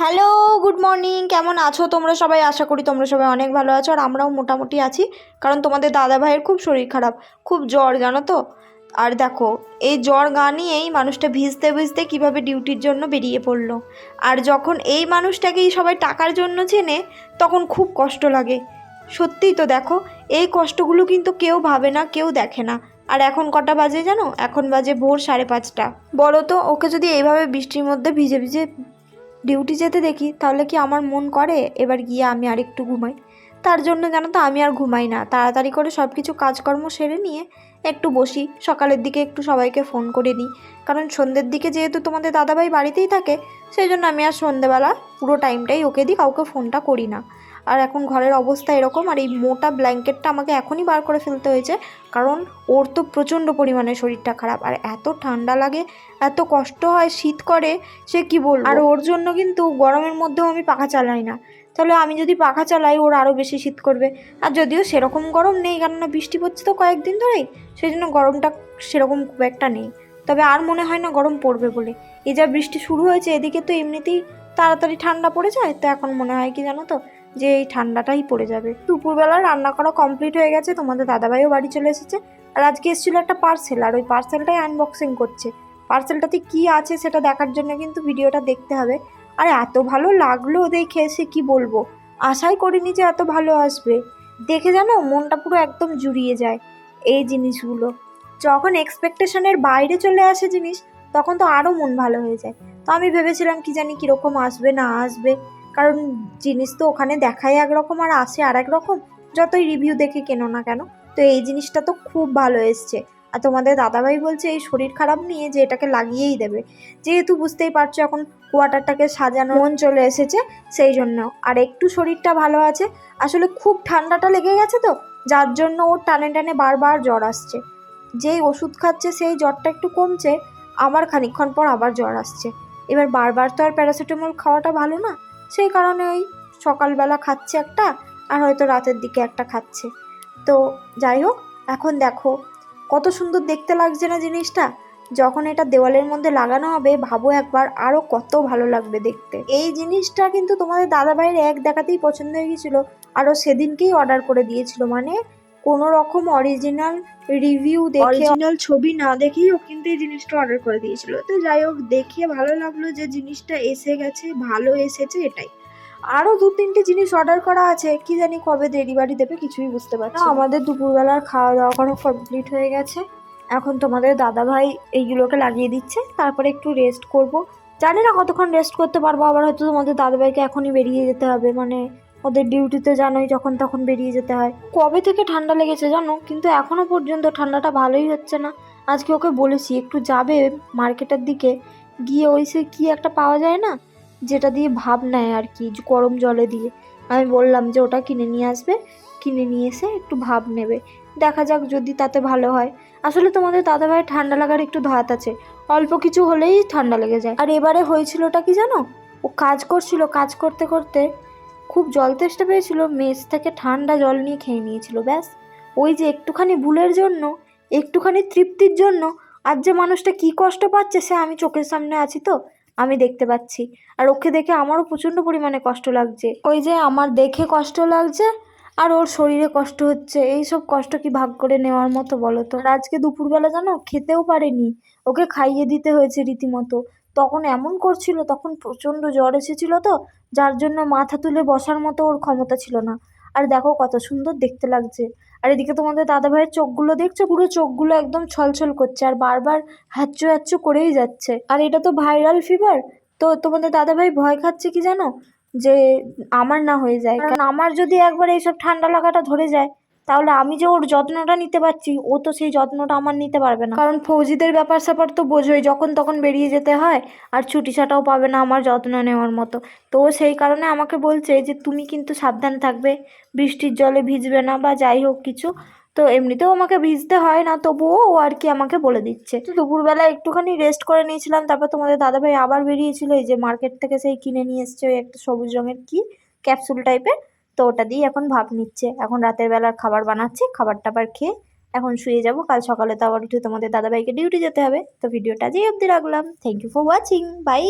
Hello good morning কেমন আছো তোমরা সবাই? আশা করি তোমরা সবাই অনেক ভালো আছো। আর আমরাও মোটামুটি আছি, কারণ তোমাদের দাদা ভাইয়ের খুব শরীর খারাপ, খুব জ্বর, জানো তো? আর দেখো, এই জ্বর গা নিয়েই মানুষটা ভিজতে ভিজতে কীভাবে ডিউটির জন্য বেরিয়ে পড়ল। আর যখন এই মানুষটাকেই সবাই টাকার জন্য চেনে, তখন খুব কষ্ট লাগে। সত্যিই তো দেখো, এই কষ্টগুলো কিন্তু কেউ ভাবে না, কেউ দেখে না। আর এখন কটা বাজে জানো? এখন বাজে ভোর সাড়ে পাঁচটা। বলো তো, ওকে যদি এইভাবে বৃষ্টির মধ্যে ভিজে ভিজে ডিউটি যেতে দেখি, তাহলে কি আমার মন করে? এবার গিয়ে আমি আর একটু ঘুমাই। তার জন্য জানো তো, আমি আর ঘুমাই না। তাড়াতাড়ি করে সব কিছু কাজকর্ম সেরে নিয়ে একটু বসি। সকালের দিকে একটু সবাইকে ফোন করে নিই। কারণ সন্ধ্যের দিকে যেহেতু তোমাদের দাদাভাই বাড়িতেই থাকে, সেই জন্য আমি আর সন্ধ্যেবেলা পুরো টাইমটাই ওকে দিই, কাউকে ফোনটা করি না। আর এখন ঘরের অবস্থা এরকম আর এই মোটা ব্ল্যাঙ্কেটটা আমাকে এখনই বার করে ফেলতে হয়েছে। কারণ ওর তো প্রচণ্ড পরিমাণে শরীরটা খারাপ আর এত ঠান্ডা লাগে, এত কষ্ট হয়, শীত করে, সে কি বলব? আর ওর জন্য কিন্তু গরমের মধ্যেও আমি পাখা চালাই না। তাহলে আমি যদি পাখা চালাই, ওর আরও বেশি শীত করবে। আর যদিও সেরকম গরম নেই, কেননা বৃষ্টি পড়ছে তো কয়েকদিন ধরেই সেই জন্য গরমটা সেরকম খুব একটা নেই। তবে আর মনে হয় না গরম পড়বে বলে। এই যা বৃষ্টি শুরু হয়েছে, এদিকে তো এমনিতেই তাড়াতাড়ি ঠান্ডা পড়ে যায়, তো এখন মনে হয় কি জানো তো যে এই ঠান্ডাটাই পড়ে যাবে। দুপুরবেলা রান্না করা কমপ্লিট হয়ে গেছে, তোমাদের দাদাভাইও বাড়ি চলে এসেছে। আর আজকে এসেছিল একটা পার্সেল আর ওই পার্সেলটাই আনবক্সিং করছে। পার্সেলটাতে কি আছে সেটা দেখার জন্য কিন্তু ভিডিওটা দেখতে হবে। আর এত ভালো লাগল দেখে, সে কি বলব? আশাই করিনি যে এত ভালো আসবে। দেখে জানো, মনটা পুরো একদম জুড়িয়ে যায় এই জিনিসগুলো। যখন এক্সপেকটেশনের বাইরে চলে আসে জিনিস, তখন তো আরও মন ভালো হয়ে যায়। তো আমি ভেবেছিলাম কি জানি কীরকম আসবে, না আসবে। কারণ জিনিস তো ওখানে দেখায় একরকম আর আসে আর এক রকম। যতই রিভিউ দেখে কেনো না কেন। তো এই জিনিসটা তো খুব ভালো এসছে। আর তোমাদের দাদাভাই বলছে, এই শরীর খারাপ নিয়ে যে এটাকে লাগিয়েই দেবে। যেহেতু বুঝতেই পারছ এখন কোয়ার্টারটাকে সাজানো মন চলে এসেছে, সেই জন্য। আর একটু শরীরটা ভালো আছে। আসলে খুব ঠান্ডাটা লেগে গেছে তো, যার জন্য ওর টানে টানে বারবার জ্বর আসছে। যেই ওষুধ খাচ্ছে, সেই জ্বরটা একটু কমছে, আমার খানিকক্ষণ পর আবার জ্বর আসছে। এবার বারবার তো আর প্যারাসিটামল খাওয়াটা ভালো না। সেই কারণে ওই সকালবেলা খাচ্ছে একটা, আর হয়তো রাতের দিকে একটা খাচ্ছে। তো যাই হোক, এখন দেখো, কত সুন্দর দেখতে লাগছে না জিনিসটা? যখন এটা দেওয়ালের মধ্যে লাগানো হবে, ভাবো একবার আরও কত ভালো লাগবে দেখতে। এই জিনিসটা কিন্তু তোমাদের দাদা ভাইয়ের এক দেখাতেই পছন্দ হয়ে গেছিল আরও সেদিনকেই অর্ডার করে দিয়েছিল। মানে কোনো রকম অরিজিনাল রিভিউ দেখে অরিজিনাল ছবি না দেখেই ও কিন্তু এই জিনিসটা অর্ডার করে দিয়েছিল। তো যাই হোক দেখে ভালো লাগল যে জিনিসটা এসে গেছে ভালো এসেছে এটাই। আরও দু তিনটে জিনিস অর্ডার করা আছে কি জানি কবে ডেলিভারি দেবে কিছুই বুঝতে পারছি না। আমাদের দুপুরবেলার খাওয়া দাওয়া করা কমপ্লিট হয়ে গেছে। এখন তোমাদের দাদা ভাই এইগুলোকে লাগিয়ে দিচ্ছে তারপরে একটু রেস্ট করব। জানি না কতক্ষণ রেস্ট করতে পারব আবার হয়তো তোমাদের দাদাভাইকে এখনই বেরিয়ে যেতে হবে মানে ওদের ডিউটিতে জানোই যখন তখন বেরিয়ে যেতে হয়। কবে থেকে ঠান্ডা লেগেছে জানো? কিন্তু এখনও পর্যন্ত ঠান্ডাটা ভালোই হচ্ছে না। আজকে ওকে বলেছি, একটু যাবে মার্কেটের দিকে, গিয়ে ওই সে কী একটা পাওয়া যায় না? যেটা দিয়ে ভাব নেয় আর কি গরম জলে দিয়ে। আমি বললাম যে, ওটা কিনে নিয়ে আসবে, কিনে নিয়ে এসে একটু ভাব নেবে। দেখা যাক যদি তাতে ভালো হয়। আসলে তোমাদের দাদাভাই ঠান্ডা লাগার একটু ধাত আছে। অল্প কিছু হলেই ঠান্ডা লেগে যায়। আর এবারে হয়েছিলটা কি জানো? ও কাজ করছিল, কাজ করতে করতে খুব জল তেষ্টা পেয়েছিল মেস থেকে ঠান্ডা জল নিয়ে খেয়ে নিয়েছিল, ব্যাস। ওই যে একটুখানি ভুলের জন্য, একটুখানি তৃপ্তির জন্য আজ যে মানুষটা কী কষ্ট পাচ্ছে সে আমি চোখের সামনে আছি তো, আমি দেখতে পাচ্ছি। আর ওকে দেখে আমারও প্রচণ্ড পরিমাণে কষ্ট লাগছে। ওই যে আমার দেখে কষ্ট লাগছে, আর ওর শরীরে কষ্ট হচ্ছে। এই সব কষ্ট কি ভাগ করে নেওয়ার মতো বলো তো? আজকে দুপুরবেলা জানো, খেতেও পারেনি। ওকে খাইয়ে দিতে হয়েছে রীতিমতো। তখন এমন করছিল, তখন প্রচণ্ড জ্বর এসেছিল তো যার জন্য মাথা তুলে বসার মতো ওর ক্ষমতা ছিল না। আর দেখো কত সুন্দর দেখতে লাগছে। আর এদিকে তোমাদের দাদা ভাইয়ের চোখগুলো দেখছ? পুরো চোখগুলো একদম ছলছল করছে আর বারবার হ্যাচ্চো হ্যাচ্চো করেই যাচ্ছে। আর এটা তো ভাইরাল ফিভার তো তোমাদের দাদা ভাই ভয় খাচ্ছে কি জানো? যে আমার না হয়ে যায়। কারণ আমার যদি একবার এইসব ঠান্ডা লাগাটা ধরে যায় তাহলে আমি যে ওর যত্নটা নিতে পারছি, ও তো সেই যত্নটা আমার নিতে পারবে না। কারণ ফৌজিদের ব্যাপার স্যাপার তো বোঝোই, যখন তখন বেরিয়ে যেতে হয় আর ছুটি ছাটাও পাবে না আমার যত্ন নেওয়ার মতো। তো সেই কারণে আমাকে বলছে যে, তুমি কিন্তু সাবধান থাকবে, বৃষ্টির জলে ভিজবে না বা যাই হোক কিছু। তো এমনিতেও আমাকে ভিজতে হয় না, তবুও ও আর কি আমাকে বলে দিচ্ছে। তো দুপুরবেলা একটুখানি রেস্ট করে নিয়েছিলাম, তারপর তোমাদের দাদাভাই আবার বেরিয়েছিল, এই যে মার্কেট থেকে সেই কিনে নিয়ে এসছে ওই একটা সবুজ রঙের কি ক্যাপসুল টাইপের তো ওটা দিয়ে এখন ভাব নিচ্ছে। এখন রাতের বেলার খাবার বানাচ্ছে, খাবার টাবার খেয়ে এখন শুয়ে যাব। কাল সকালে তো আবার উঠে তোমাদের দাদাভাইকে ডিউটি যেতে হবে। তো ভিডিওটা যেই অবধি রাখলাম। Thank you for watching bye